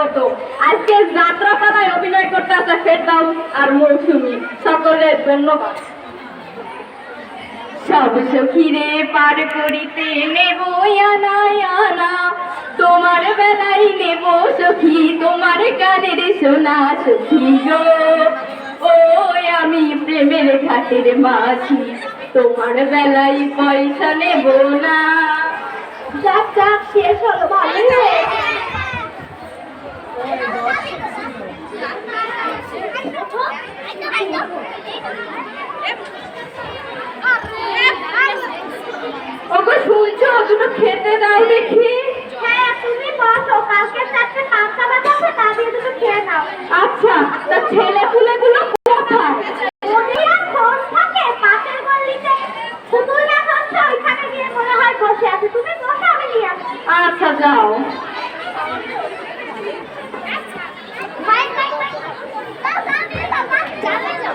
স্বাগত আজকে যাত্রা পালায় অভিনয় করতে আসা ফেরদাউস আর মৌসুমী। সকলের ধন্যবাদ। সব সখীরে পার করিতে নেব তোমার বেলায় নেব সখী, তোমার কানের সোনা সখী গো। ও আমি প্রেমের ঘাটের মাঝি, তোমার বেলায় পয়সা নেব না। যাক যাক শেষ হলো ভালোই ওগো শুনছো? দুটো খেতে দাও দেখি। হ্যাঁ তুমি বসো কালকে চারটে পাঁচটা বাজাবে তা দিয়ে দুটো খেয়ে নাও। আচ্ছা তা ছেলে পুলে গুলো কোথায় ওদিকে ফোন থাকে পাশের গলিতে পুতুল না হচ্ছে ওইখানে গিয়ে মনে হয় বসে আছে তুমি বসো আমি নিয়ে আসছি আচ্ছা যাও ভাই ভাই ভাই দাও দাও দিয়ে দাও দাও যাবে যাও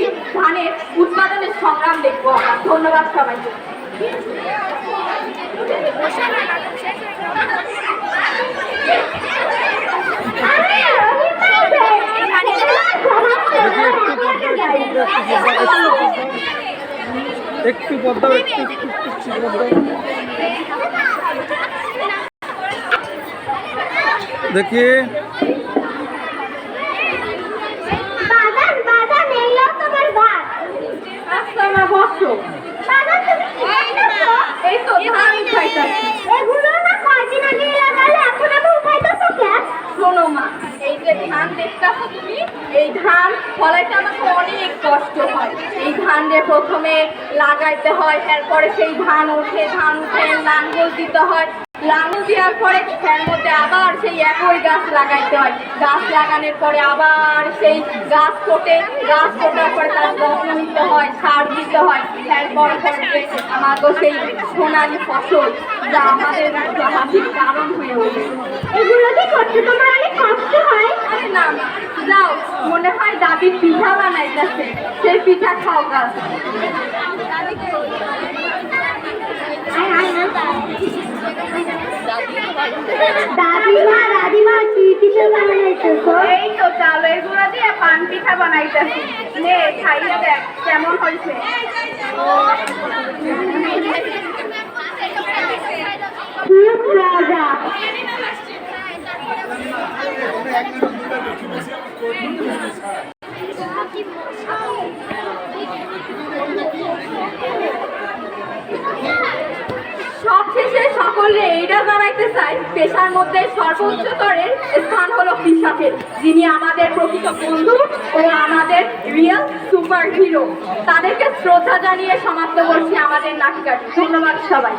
উৎপাদনের সংগ্রাম দেখব আমরা। ধন্যবাদ সবাইকে। একটু পদ্মা একটু একটু একটু পদ্মা দেখি বাজান বাজান এই নাও তোমার ভাত আচ্ছা আমার বসো বাজান তুমি কি খাইতেছো এই তো ধান খাইতাছি এগুলো না কয়দিন আগে লাগালে এখন আবার উঠাইতেছো কেন শোনো মা এই যে ধান দেখতেছো তুমি এই ধান ফলাইতে আমাকে অনেক কষ্ট হয়। এই ধান রে প্রথমে লাগাইতে হয়, এরপরে সেই ধান উঠে ধান উঠে লাঙ্গল দিতে হয়। লাঙ্গল দেওয়ার পরে এর মধ্যে আবার সেই একই গাছ লাগাইতে হয়। গাছ লাগানোর পরে আবার সেই গাছ ফোটে। গাছ ফোটার পরে তার যত্ন নিতে হয়, সার দিতে হয়। এরপর পরে আমাকে সেই সোনালি ফসল, যা আমাদের কারণ হয়ে ওঠে। এগুলো কি করতে তোমার অনেক কষ্ট হয় আরে না না, যাও মনে হয় দাদি পিঠা বানাইতেছে। সেই পিঠা খাও গাছ দাদিমা দাদিমা কি কিছু বানাইতেছো? এই তো চালের গুঁড়া দিয়ে পান পিঠা বানাইতেছি। নে খাইয়ে দেখ কেমন হয়েছে? খুব মজা। সকলে এইটা জানাইতে চাই পেশার মধ্যে সর্বোচ্চ স্তরের স্থান হলো কৃষকের, যিনি আমাদের প্রকৃত বন্ধু ও আমাদের রিয়েল সুপার হিরো তাদেরকে শ্রদ্ধা জানিয়ে সমাপ্ত করছি আমাদের নাটিকাটি ধন্যবাদ সবাই